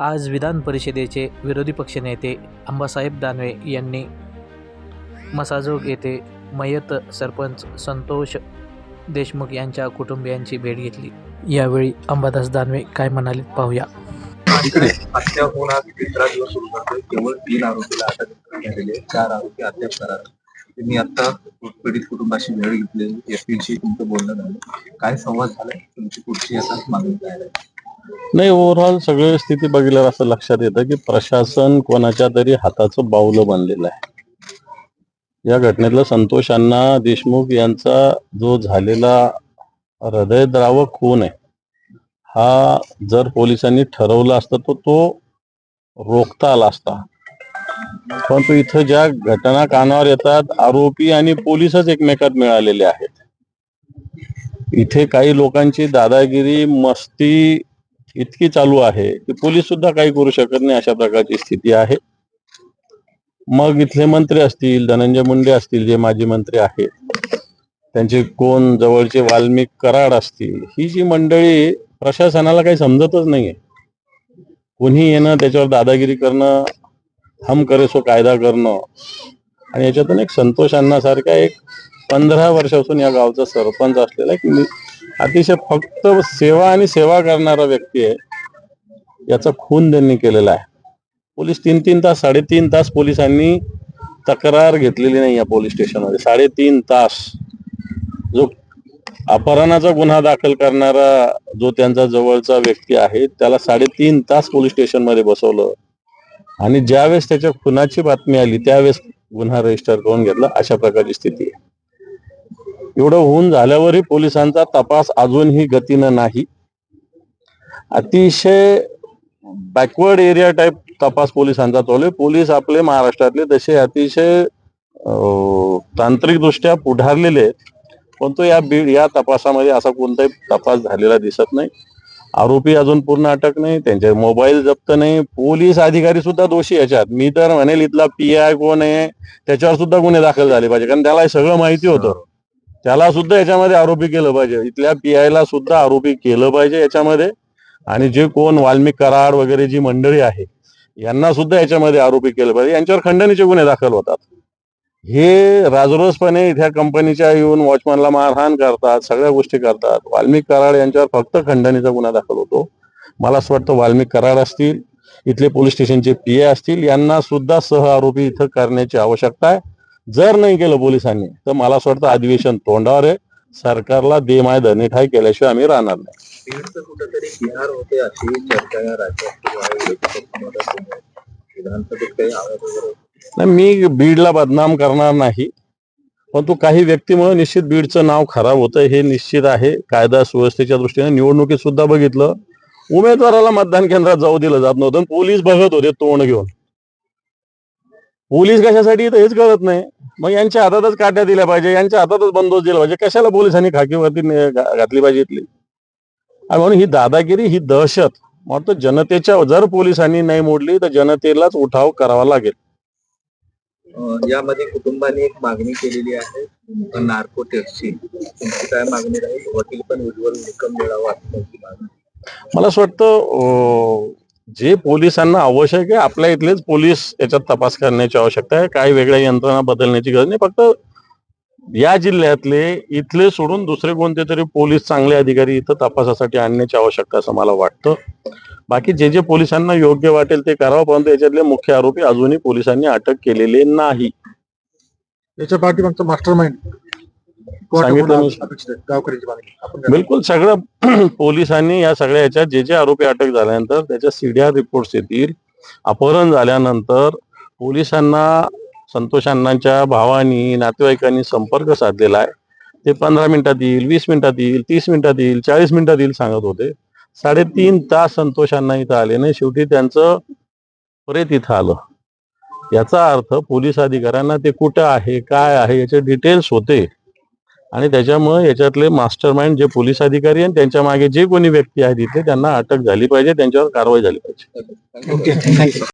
आज विधान परिषदेचे विरोधी पक्षनेते अंबासाहेब दानवे यांनी मसाजोग येथे मयत सरपंच संतोष देशमुख यांच्या कुटुंबियांची भेट घेतली. यावेळी अंबादास दानवे काय म्हणाले पाहूया. इकडे हत्या होऊन आज तिसरा दिवस सुरू करतोय केवळ तीन आरोपीला अटक झालेली आहे. चार आरोपी अद्याप फरार तुम्ही त्यांनी आता पीडित कुटुंबाशी वेळ घेतली एसपीशी तुमचं बोलणं झालं. काय संवाद झाला तुमची पुढची आता मागणी काय नाही ओव्हरऑल सगळी स्थिती बघितल्यावर असं लक्षात येतं की प्रशासन कोणाच्या तरी हाताचं बावलं बनलेलं आहे. या घटनेतला संतोष अण्णा देशमुख यांचा जो झालेला हृदयद्रावक खून आहे हा जर पोलिसांनी ठरवला असता तर तो रोखता आला असता. परंतु इथं ज्या घटना कानावर येतात आरोपी आणि पोलीसच एकमेकात मिळालेले आहेत. इथे काही लोकांची दादागिरी मस्ती इतकी चालू आहे की पोलीस सुद्धा काही करू शकत नाही अशा प्रकारची स्थिती आहे. मग इथले मंत्री असतील धनंजय मुंडे असतील जे माजी मंत्री आहेत त्यांचे कोण जवळचे वाल्मिक कराड असतील ही जी मंडळी प्रशासनाला काही समजतच नाहीये. कोणी येणं त्याच्यावर दादागिरी करणं हम करे सो कायदा करणं आणि याच्यातून एक संतोष अण्णासारखा एक पंधरा वर्षापासून या गावचा सरपंच असलेला एक अतिशय फक्त सेवा आणि सेवा करणारा व्यक्ती आहे. याचा खून त्यांनी केलेला आहे. पोलीस तीन तीन तास साडेतीन तास पोलिसांनी तक्रार घेतलेली नाही या पोलीस स्टेशनमध्ये. साडेतीन तास. जो अपहरणाचा गुन्हा दाखल करणारा जो त्यांचा जवळचा व्यक्ती आहे त्याला साडेतीन तास पोलीस स्टेशनमध्ये बसवलं. आणि ज्यावेळेस त्याच्या खुनाची बातमी आली त्यावेळेस गुन्हा रजिस्टर करून घेतला अशा प्रकारची स्थिती आहे. एवढं होऊन झाल्यावरही पोलिसांचा तपास अजूनही गतीनं नाही. अतिशय बॅकवर्ड एरिया टाईप तपास पोलिसांचा चालू आहे. पोलीस आपले महाराष्ट्रातले तसे अतिशय तांत्रिकदृष्ट्या पुढारलेले आहेत. परंतु या बीड या तपासामध्ये असा कोणताही तपास झालेला दिसत नाही. आरोपी अजून पूर्ण अटक नाही. त्यांचे मोबाईल जप्त नाही. पोलीस अधिकारी सुद्धा दोषी याच्यात. मी तर म्हणेल इथला पी आय कोण आहे त्याच्यावर सुद्धा गुन्हे दाखल झाले पाहिजे. कारण त्याला सगळं माहिती होतं. त्याला सुद्धा याच्यामध्ये आरोपी केलं पाहिजे. इथल्या पी ला सुद्धा आरोपी केलं पाहिजे याच्यामध्ये. आणि जे कोण वाल्मिक कराड वगैरे जी मंडळी आहे यांना सुद्धा याच्यामध्ये आरोपी केलं पाहिजे. यांच्यावर खंडणीचे गुन्हे दाखल होतात. हे राजरोसपणे इथ्या कंपनीच्या येऊन वॉचमॅनला मारहाण करतात सगळ्या गोष्टी करतात. वाल्मिक कराड यांच्यावर फक्त खंडणीचा गुन्हा दाखल होतो. मला असं वाटतं वाल्मिक कराड असतील इथले पोलीस स्टेशनचे पी असतील यांना सुद्धा सह आरोपी इथं करण्याची आवश्यकता आहे. जर नाही केलं पोलिसांनी तर मला असं वाटतं अधिवेशन तोंडावर आहे. सरकारला दे माय धनिठाय केल्याशिवाय आम्ही राहणार नाही. कुठंतरी बिहार होते अशी चर्चा राज्यात मी बीडला बदनाम करणार नाही. परंतु काही व्यक्तीमुळे निश्चित बीडचं नाव खराब होतं हे निश्चित आहे. कायदा सुव्यवस्थेच्या दृष्टीने निवडणुकीत सुद्धा बघितलं. उमेदवाराला मतदान केंद्रात जाऊ दिलं जात नव्हतं. पोलीस बघत होते तोंड घेऊन. पोलीस कशासाठी तर हेच कळत नाही. मग यांच्या हातातच काट्या दिल्या पाहिजे यांच्या हातातच बंदोबस्त दिला पाहिजे. कशाला पोलिसांनी घा- घातली पाहिजे इथली? आणि म्हणून ही दादागिरी ही दहशत मला जनतेच्या जर पोलिसांनी नाही मोडली तर जनतेलाच उठाव करावा लागेल. यामध्ये कुटुंबाने एक मागणी केलेली आहे नार्को तुमची काय मागणी राहील? वकील पण उज्ज्वल निकम मिळावा मला असं वाटतं जे पोलिसांना आवश्यक आहे आपल्या इथलेच पोलीस याच्यात तपास करण्याची आवश्यकता आहे. काही वेगळ्या यंत्रणा बदलण्याची गरज नाही. फक्त या जिल्ह्यातले इथले सोडून दुसरे कोणते तरी पोलीस चांगले अधिकारी इथं तपासासाठी आणण्याची आवश्यकता असं मला वाटतं. बाकी जे जे पोलिसांना योग्य वाटेल ते करावं परंतु याच्यातले मुख्य आरोपी अजूनही पोलिसांनी अटक केलेले नाही. याच्या पाठीमागचं मास्टर माइंड सांगितलं मी. अपेक्षित आहे गावकऱ्यांची मागणी. आपण काय- बिलकुल सगळं पोलिसांनी या सगळ्या याच्यात जे जे आरोपी अटक झाल्यानंतर त्याच्या सीडीआर रिपोर्ट्स येतील. अपहरण झाल्यानंतर पोलिसांना संतोष अण्णांच्या भावानी नातेवाईकांनी संपर्क साधलेला आहे. ते पंधरा मिनिटात येईल वीस मिनिटात येईल तीस मिनिटात येईल चाळीस मिनिटात येईल सांगत होते. साडेतीन तास संतोष अण्णा इथं आले नाही. शेवटी त्यांचं प्रेत इथं आलं. याचा अर्थ पोलीस अधिकाऱ्यांना ते कुठं आहे काय आहे याचे डिटेल्स होते. आणि त्याच्यामुळे याच्यातले मास्टर माइंड जे पोलीस अधिकारी आणि त्यांच्या मागे जे कोणी व्यक्ती आहेत तिथे त्यांना अटक झाली पाहिजे त्यांच्यावर कारवाई झाली पाहिजे.